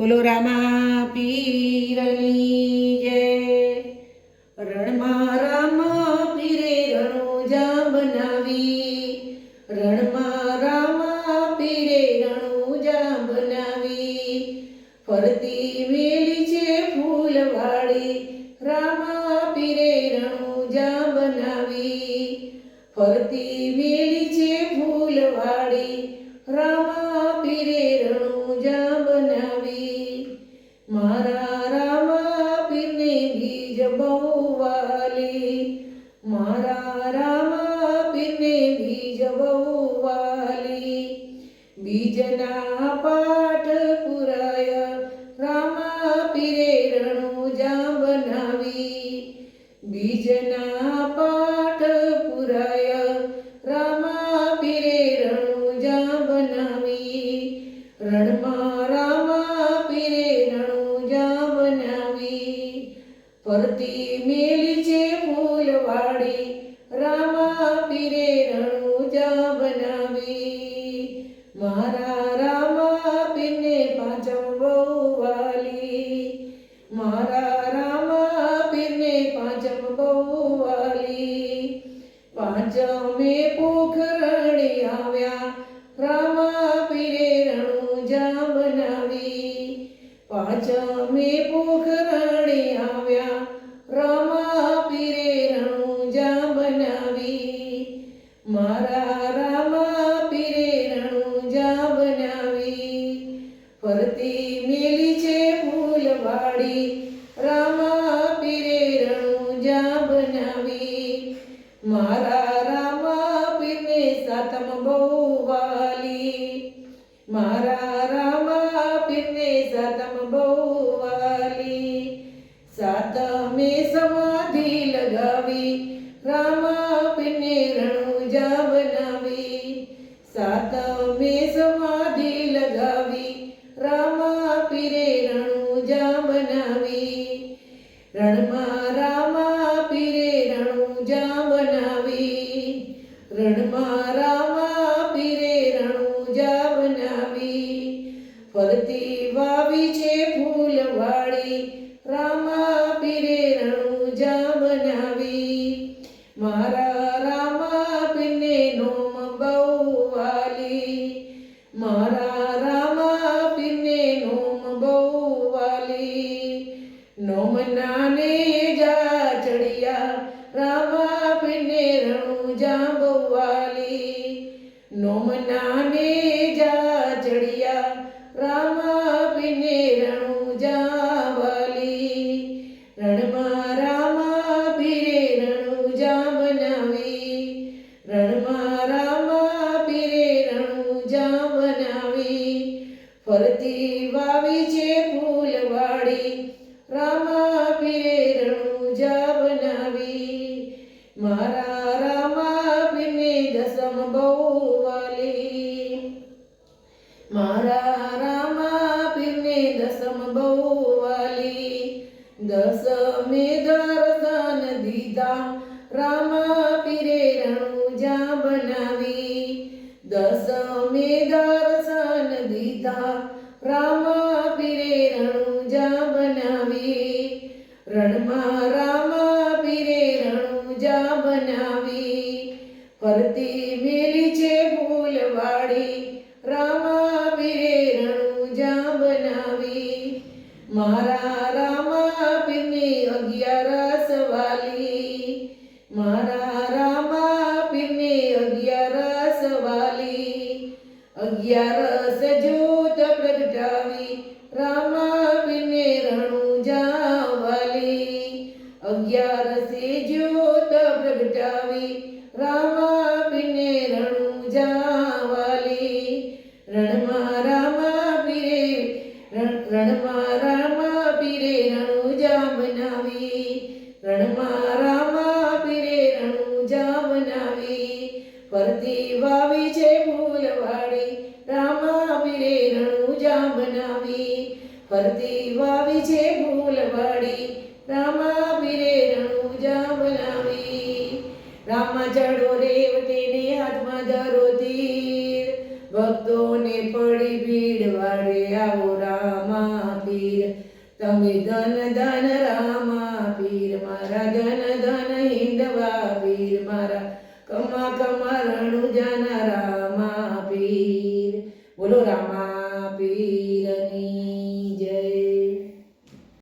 બોલો રામા પીરની જય રણમાં રામ પીરે રણુજા બનાવી, રણમાં રામા પીરે રણુજા બનાવી. ફરતી મેલી છે ફૂલવાળી, રામા પીરે રણુજા બનાવી. ફરતી મેલી મારા રામા પીરને બીજ બહુ વાલી મારા રામા પીરને બીજ બહુ વાલી બીજના પાઠ પુરાય રામા પીરે રણુજા બનાવી બીજના ફરતી મેલી છે ફૂલવાડી, રામા પીરે રણુજા બનાવી. મારા રામા પીરને પાંચમ બહુ વાલી. મારા રામા પીરને પાંચમ બહુ વાલી. પાંચમે પોખરણી આવ્યા, રામા પીરે રણુજા બનાવી. પાંચમે પોખરણી આવ્યા રામા પીરે રણુજા બનાવી મારા રામા પીરે રણુજા બનાવી ફરતી મેલી છે ફૂલવાડી રામા પીરે રણુજા બનાવી મારા રામા પીરને સાતમ બહુ વાલી મારા રામા સાતમે સમાધિ લગાવી રામા પીરે રણુજા બનાવી રણમાં રામા પીરે રણુજા બનાવી રણમાં રામા પીરે રણુજા બનાવી ફરતી વાવી છે ફૂલવાડી રામા પીરે રણુજા બનાવી મારા નાને જા ચડિયા રામા પીરને રણુ જા વાલી નોમના ને જા ચડિયા રામા પીરને રણુજા મારા રામા પીરને દસમ બહુ વાલી મારા રામા પીરને દસમ બહુ વાલી દસમે દર્શન દીધા રામા પીરે રણુજા બનાવી. દસમે દર્શન દીધા રામા પીરે રણુજા બનાવી. રણમાં ફરતી મેલી છે ફૂલવાડી રામા પીરે રણુજા બનાવી. મારા રામા પીરને અગિયારસ વાલી મારા રામા પીરને અગિયારસ વાલી અગિયારસ જ્યોત પ્રગટાવી. રામા પીરને રણુજા વાલી અગિયારસે જ્યોત બનાવી, ફરતી વાવી છે ફૂલવાડી રામા પીરે રણુજા બનાવી. ફરતી વાવી છે ફૂલવાડી રામા પીરે રણુજા બનાવી. રામા ચડો રેવતી ને હાથમાં ધરો તીર, ભક્તોને પડી ભીડ વાળે આવો રામા પીર. તમે ધન ધન રામા કમા કમા રણુજન રામા પીર બોલો રામા.